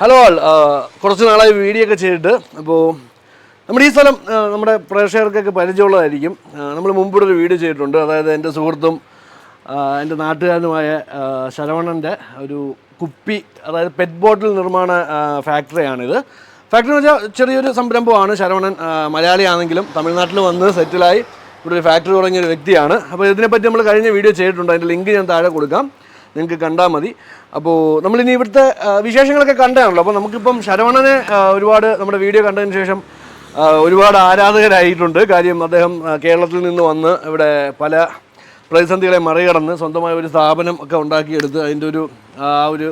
Hello ആൾ കുറച്ച് നാളായി video ഒക്കെ ചെയ്തിട്ട് അപ്പോൾ നമ്മുടെ ഈ സ്ഥലം നമ്മുടെ പ്രേക്ഷകർക്കൊക്കെ പരിചയമുള്ളതായിരിക്കും. നമ്മൾ മുമ്പിടെ ഒരു വീഡിയോ ചെയ്തിട്ടുണ്ട്. അതായത് എന്റെ സുഹൃത്തും എന്റെ നാട്ടുകാരനുമായ ശരവണന്റെ ഒരു കുപ്പി അതായത് പെറ്റ് ബോട്ടിൽ നിർമ്മാണ ഫാക്ടറിയാണിത് ഫാക്ടറി എന്ന് വെച്ചാൽ ചെറിയൊരു സംരംഭമാണ്. ശരവണൻ മലയാളിയാണെങ്കിലും തമിഴ്നാട്ടിൽ വന്ന് സെറ്റിലായി ഇവിടെ ഒരു ഫാക്ടറി തുടങ്ങിയ ഒരു വ്യക്തിയാണ്. അപ്പോൾ ഇതിനെപ്പറ്റി നമ്മൾ കഴിഞ്ഞ വീഡിയോ ചെയ്തിട്ടുണ്ട്. അതിന്റെ ലിങ്ക് ഞാൻ താഴെ കൊടുക്കാം. നിങ്ങൾക്ക് കണ്ടാൽ മതി. അപ്പോൾ നമ്മളിനി ഇവിടുത്തെ വിശേഷങ്ങളൊക്കെ കണ്ടതാണല്ലോ. അപ്പോൾ നമുക്കിപ്പം ശരവണനെ ഒരുപാട് നമ്മുടെ വീഡിയോ കണ്ടതിന് ശേഷം ഒരുപാട് ആരാധകരായിട്ടുണ്ട്. കാര്യം അദ്ദേഹം കേരളത്തിൽ നിന്ന് വന്ന് ഇവിടെ പല പ്രതിസന്ധികളെ മറികടന്ന് സ്വന്തമായ ഒരു സ്ഥാപനം ഒക്കെ ഉണ്ടാക്കിയെടുത്ത് അതിന്റെ ഒരു ആ ഒരു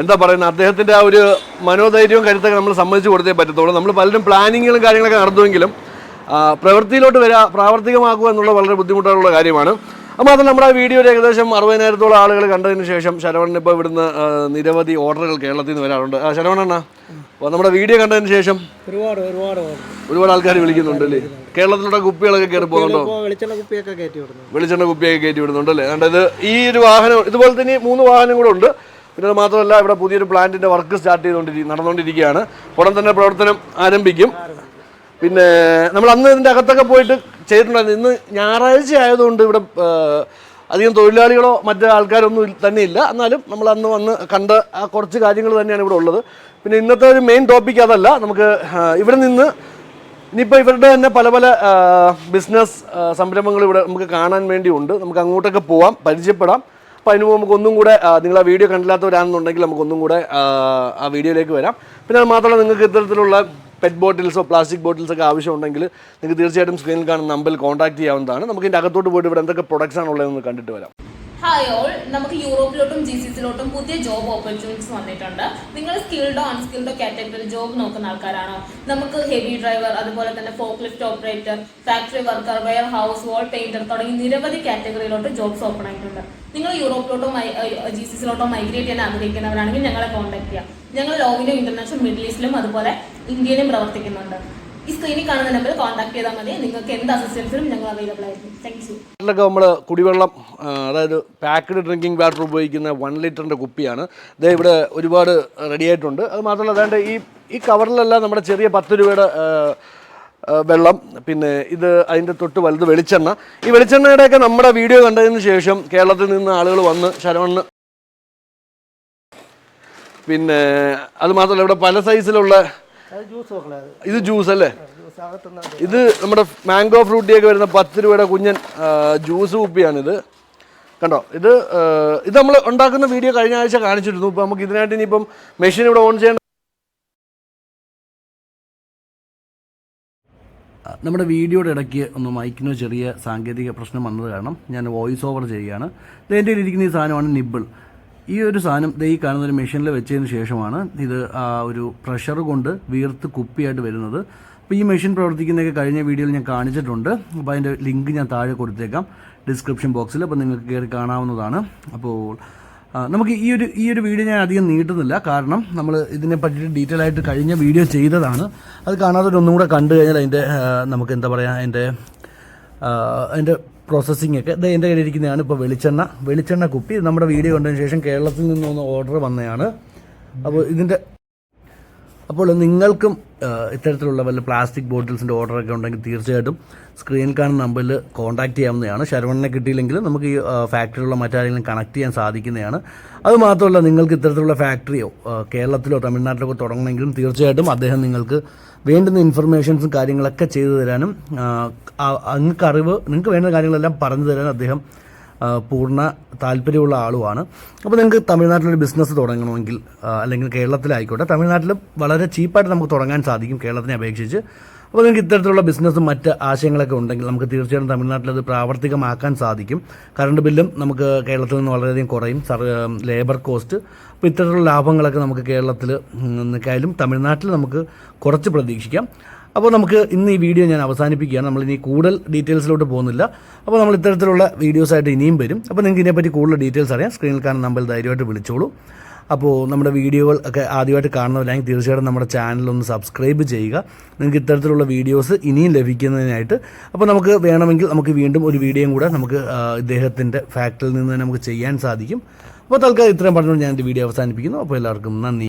എന്താ പറയുന്നത് അദ്ദേഹത്തിന്റെ ആ ഒരു മനോധൈര്യവും കരുത്തൊക്കെ നമ്മൾ സമ്മതിച്ചു കൊടുത്തേ പറ്റത്തുള്ളൂ. നമ്മൾ പലരും പ്ലാനിങ്ങുകളും കാര്യങ്ങളൊക്കെ നടത്തുമെങ്കിലും പ്രവൃത്തിയിലോട്ട് വരാ പ്രാവർത്തികമാക്കുക എന്നുള്ള വളരെ ബുദ്ധിമുട്ടുള്ള കാര്യമാണ്. മാത്രം നമ്മുടെ ആ വീഡിയോയിൽ ഏകദേശം അറുപതിനായിരത്തോളം ആളുകൾ കണ്ടതിന് ശേഷം ശരവണൻ ഇപ്പോൾ ഇവിടുന്ന് നിരവധി ഓർഡറുകൾ കേരളത്തിൽ നിന്ന് വരാറുണ്ട്. ശരവണണ്ണ അപ്പോൾ നമ്മുടെ വീഡിയോ കണ്ടതിന് ശേഷം ഒരുപാട് ഒരുപാട്. ഒരുപാട് ആൾക്കാർ വിളിക്കുന്നുണ്ട് അല്ലേ? കേരളത്തിലൂടെ കുപ്പികളൊക്കെ കയറി പോകുന്നുണ്ടോ? വെളിച്ചെണ്ണ കുപ്പിയൊക്കെ കയറ്റി വിടുന്നു. വെളിച്ചെണ്ണ കുപ്പിയൊക്കെ കയറ്റി വിടുന്നുണ്ട് അല്ലേ? അതായത് ഈ ഒരു വാഹനം ഇതുപോലെ തന്നെ മൂന്ന് വാഹനം കൂടെ ഉണ്ട്. പിന്നെ അത് മാത്രമല്ല ഇവിടെ പുതിയൊരു പ്ലാന്റിന്റെ വർക്ക് സ്റ്റാർട്ട് ചെയ്തുകൊണ്ടിരിക്കും നടന്നുകൊണ്ടിരിക്കുകയാണ്. ഉടൻ തന്നെ പ്രവർത്തനം ആരംഭിക്കും. പിന്നെ നമ്മൾ അന്ന് ഇതിന്റെ അകത്തൊക്കെ പോയിട്ട് ചെയ്തിട്ടുണ്ടായിരുന്നു ഇന്ന് ഞായറാഴ്ച ആയതുകൊണ്ട് ഇവിടെ അധികം തൊഴിലാളികളോ മറ്റ് ആൾക്കാരൊന്നും ഇല്ല- എന്നാലും നമ്മൾ അന്ന് വന്ന് കണ്ട ആ കുറച്ച് കാര്യങ്ങൾ തന്നെയാണ് ഇവിടെ ഉള്ളത് പിന്നെ ഇന്നത്തെ ഒരു മെയിൻ ടോപ്പിക് അതല്ല നമുക്ക് ഇവിടെ നിന്ന് ഇനിയിപ്പോൾ ഇവരുടെ തന്നെ പല പല ബിസിനസ് സംരംഭങ്ങൾ ഇവിടെ നമുക്ക് കാണാൻ വേണ്ടിയുണ്ട് നമുക്ക് അങ്ങോട്ടൊക്കെ പോവാം പരിചയപ്പെടാം അപ്പോൾ അതിന് നമുക്ക് ഒന്നും കൂടെ നിങ്ങൾ ആ വീഡിയോ കണ്ടില്ലാത്തവരാണെന്നുണ്ടെങ്കിൽ നമുക്ക് ഒന്നും കൂടെ ആ വീഡിയോയിലേക്ക് വരാം പിന്നെ അത് മാത്രമല്ല നിങ്ങൾക്ക് ഇത്തരത്തിലുള്ള പെറ്റ് ബോട്ടിൽസോ പ്ലാസ്റ്റിക് ബോട്ടിൽസ് ഒക്കെ ആവശ്യമുണ്ടെങ്കിൽ നിങ്ങൾക്ക് തീർച്ചയായിട്ടും സ്ക്രീനിൽ കാണുന്ന നമ്പറിൽ കോൺടാക്ട് ചെയ്യാവുന്നതാണ്. നമുക്ക് ഇതിന്റെ അകത്തോട്ട് പോയിട്ട് ഇവിടെ എന്തൊക്കെ പ്രൊഡക്ട്സ് ആണുള്ളതെന്ന് കണ്ടിട്ട് വരാം. ഹായ് ഓൾ നമുക്ക് യൂറോപ്പിലോട്ടും ജി സി പുതിയ ജോബ് ഓപ്പർച്യൂണിറ്റീസ് വന്നിട്ടുണ്ട്. നിങ്ങൾ സ്കിൽഡോ അൺസ്കിൽഡോ കാറ്റഗറിയിൽ ജോബ് നോക്കുന്ന ആൾക്കാരാണോ? നമുക്ക് ഹെവി ഡ്രൈവർ അതുപോലെ തന്നെ forklift operator factory worker warehouse wall painter തുടങ്ങി നിരവധി കാറ്റഗറിയിലോട്ട് ജോബ്സ് ഓപ്പൺ ആയിട്ടുണ്ട്. നിങ്ങൾ യൂറോപ്പിലോട്ടോ ജി സി മൈഗ്രേറ്റ് ചെയ്യാൻ ആഗ്രഹിക്കുന്നവരാണെങ്കിൽ ഞങ്ങളെ കോൺടാക്ട് ചെയ്യാം. ഞങ്ങൾ ലോകിലും ഇന്റർനാഷണൽ മിഡിൽ ഈസ്റ്റിലും അതുപോലെ ഇന്ത്യയിലും പ്രവർത്തിക്കുന്നുണ്ട്. ഈ സ്ക്രീനിൽ കാണുന്ന നമ്പറിൽ കോൺടാക്ട് ചെയ്താൽ മതി. നിങ്ങൾക്ക് എന്ത് അസിസ്റ്റൻസിനും ഞങ്ങൾ അവൈലബിൾ ആയിരിക്കും. താങ്ക് യു നാട്ടിലൊക്കെ നമ്മൾ കുടിവെള്ളം അതായത് പാക്ക്ഡ് ഡ്രിങ്കിങ് വാട്ടർ ഉപയോഗിക്കുന്ന വൺ ലിറ്ററിന്റെ കുപ്പിയാണ്. ഇത് ഇവിടെ ഒരുപാട് റെഡി ആയിട്ടുണ്ട്. അത് മാത്രമല്ല അതാണ്ട് ഈ ഈ കവറിലെല്ലാം നമ്മുടെ ചെറിയ പത്ത് രൂപയുടെ വെള്ളം. പിന്നെ ഇത് അതിന്റെ തൊട്ട് വലുത് വെളിച്ചെണ്ണ. ഈ വെളിച്ചെണ്ണയുടെയൊക്കെ നമ്മുടെ വീഡിയോ കണ്ടതിന് ശേഷം കേരളത്തിൽ നിന്ന് ആളുകൾ വന്ന് ശരവണ് പിന്നെ അത് മാത്രമല്ല ഇവിടെ പല സൈസിലുള്ള ഇത് ജ്യൂസ് അല്ലേ? ഇത് നമ്മുടെ മാംഗോ ഫ്രൂട്ടിയൊക്കെ വരുന്ന പത്ത് രൂപയുടെ കുഞ്ഞൻ ജ്യൂസ് കുപ്പിയാണിത്. കണ്ടോ? ഇത് ഇത് നമ്മൾ ഉണ്ടാക്കുന്ന വീഡിയോ കഴിഞ്ഞ ആഴ്ച കാണിച്ചിരുന്നു. ഇപ്പം നമുക്ക് ഇതിനായിട്ട് ഇനിയിപ്പം മെഷീൻ ഇവിടെ ഓൺ ചെയ്യേണ്ട നമ്മുടെ വീഡിയോയുടെ ഇടയ്ക്ക് ഒന്ന് മൈക്കിനോ ചെറിയ സാങ്കേതിക പ്രശ്നം വന്നത് കാരണം ഞാൻ വോയിസ് ഓവർ ചെയ്യുകയാണ്. എന്റെ ഇരിക്കുന്ന ഈ സാധനമാണ് നിബിൾ. ഈ ഒരു സാധനം ഈ കാണുന്ന ഒരു മെഷീനിൽ വെച്ചതിന് ശേഷമാണ് ഇത് ആ ഒരു പ്രഷർ കൊണ്ട് വീർത്ത് കുപ്പിയായിട്ട് വരുന്നത്. അപ്പോൾ ഈ മെഷീൻ പ്രവർത്തിക്കുന്നതൊക്കെ കഴിഞ്ഞ വീഡിയോയിൽ ഞാൻ കാണിച്ചിട്ടുണ്ട്. അപ്പോൾ അതിന്റെ ലിങ്ക് ഞാൻ താഴെ കൊടുത്തേക്കാം. ഡിസ്ക്രിപ്ഷൻ ബോക്സിൽ. അപ്പോൾ നിങ്ങൾക്ക് കയറി കാണാവുന്നതാണ്. അപ്പോൾ നമുക്ക് ഈ ഒരു ഈ ഒരു വീഡിയോ ഞാൻ അധികം നീട്ടുന്നില്ല. കാരണം നമ്മൾ ഇതിനെ പറ്റിയിട്ട് ഡീറ്റെയിൽ ആയിട്ട് കഴിഞ്ഞ വീഡിയോ ചെയ്തതാണ്. അത് കാണാതെ ഒന്നും കൂടെ കണ്ടു കഴിഞ്ഞാൽ അതിന്റെ നമുക്ക് എന്താ പറയുക അതിന്റെ അതിന്റെ പ്രോസസ്സിംഗ് ഒക്കെ ഇത് എന്റെ കയ്യിലിരിക്കുന്നതാണ് ഇപ്പോൾ വെളിച്ചെണ്ണ. വെളിച്ചെണ്ണ കുപ്പി. നമ്മുടെ വീഡിയോ കണ്ടതിന് ശേഷം കേരളത്തിൽ നിന്നൊന്ന് ഓർഡർ വന്നതാണ്. അപ്പോൾ ഇതിന്റെ അപ്പോൾ നിങ്ങൾക്കും ഇത്തരത്തിലുള്ള വല്ല പ്ലാസ്റ്റിക് ബോട്ടിൽസിന്റെ ഓർഡറൊക്കെ ഉണ്ടെങ്കിൽ തീർച്ചയായിട്ടും സ്ക്രീനിൽ കാണുന്ന നമ്പറിൽ കോൺടാക്ട് ചെയ്യാവുന്നതാണ്. ശരവണനെ കിട്ടിയില്ലെങ്കിൽ നമുക്ക് ഈ ഫാക്ടറിയിലുള്ള മറ്റാരെങ്കിലും കണക്ട് ചെയ്യാൻ സാധിക്കുന്നതാണ്. അതുമാത്രമല്ല നിങ്ങൾക്ക് ഇത്തരത്തിലുള്ള ഫാക്ടറിയോ കേരളത്തിലോ തമിഴ്നാട്ടിലോ തുടങ്ങണമെങ്കിലും തീർച്ചയായിട്ടും അദ്ദേഹം നിങ്ങൾക്ക് വേണ്ടുന്ന ഇൻഫർമേഷൻസും കാര്യങ്ങളൊക്കെ ചെയ്തു തരാനും നിങ്ങൾക്ക് അറിവ് നിങ്ങൾക്ക് വേണ്ട കാര്യങ്ങളെല്ലാം പറഞ്ഞു തരാനും അദ്ദേഹം പൂർണ താല്പര്യമുള്ള ആളുമാണ്. അപ്പോൾ നിങ്ങൾക്ക് തമിഴ്നാട്ടിലൊരു ബിസിനസ് തുടങ്ങണമെങ്കിൽ അല്ലെങ്കിൽ കേരളത്തിലായിക്കോട്ടെ തമിഴ്നാട്ടിൽ വളരെ ചീപ്പായിട്ട് നമുക്ക് തുടങ്ങാൻ സാധിക്കും കേരളത്തിനെ അപേക്ഷിച്ച്. അപ്പോൾ നിങ്ങൾക്ക് ഇത്തരത്തിലുള്ള ബിസിനസ്സും മറ്റ് ആശയങ്ങളൊക്കെ ഉണ്ടെങ്കിൽ നമുക്ക് തീർച്ചയായും തമിഴ്നാട്ടിൽ അത് പ്രാവർത്തികമാക്കാൻ സാധിക്കും. കറണ്ട് ബില്ലും നമുക്ക് കേരളത്തിൽ നിന്ന് വളരെയധികം കുറയും ലേബർ കോസ്റ്റ് അപ്പോൾ ഇത്തരത്തിലുള്ള ലാഭങ്ങളൊക്കെ നമുക്ക് കേരളത്തിൽ നിൽക്കായാലും തമിഴ്നാട്ടിൽ നമുക്ക് കുറച്ച് പ്രതീക്ഷിക്കാം. അപ്പോൾ നമുക്ക് ഇന്ന് ഈ വീഡിയോ ഞാൻ അവസാനിപ്പിക്കുകയാണ്. നമ്മൾ ഇനി കൂടുതൽ ഡീറ്റെയിൽസിലോട്ട് പോകുന്നില്ല. അപ്പോൾ നമ്മൾ ഇത്തരത്തിലുള്ള വീഡിയോസായിട്ട് ഇനിയും വരും. അപ്പോൾ നിങ്ങൾക്ക് ഇതിനെപ്പറ്റി കൂടുതൽ ഡീറ്റെയിൽസ് അറിയാം. സ്ക്രീനിൽ കാണുന്ന നമ്പറിൽ ധൈര്യമായിട്ട് വിളിച്ചോളൂ. അപ്പോൾ നമ്മുടെ വീഡിയോകൾ ഒക്കെ ആദ്യമായിട്ട് കാണുന്നവരാണെങ്കിൽ തീർച്ചയായിട്ടും നമ്മുടെ ചാനലൊന്ന് സബ്സ്ക്രൈബ് ചെയ്യുക. നിങ്ങൾക്ക് ഇത്തരത്തിലുള്ള വീഡിയോസ് ഇനിയും ലഭിക്കുന്നതിനായിട്ട്. അപ്പോൾ നമുക്ക് വേണമെങ്കിൽ നമുക്ക് വീണ്ടും ഒരു വീഡിയോയും കൂടെ നമുക്ക് ഇദ്ദേഹത്തിന്റെ ഫാക്ടറിയിൽ നിന്ന് നമുക്ക് ചെയ്യാൻ സാധിക്കും. അപ്പോൾ തൽക്കാലം ഇത്രയും പറഞ്ഞുകൊണ്ട് ഞാൻ എന്റെ വീഡിയോ അവസാനിപ്പിക്കുന്നു. അപ്പോൾ എല്ലാവർക്കും നന്ദി.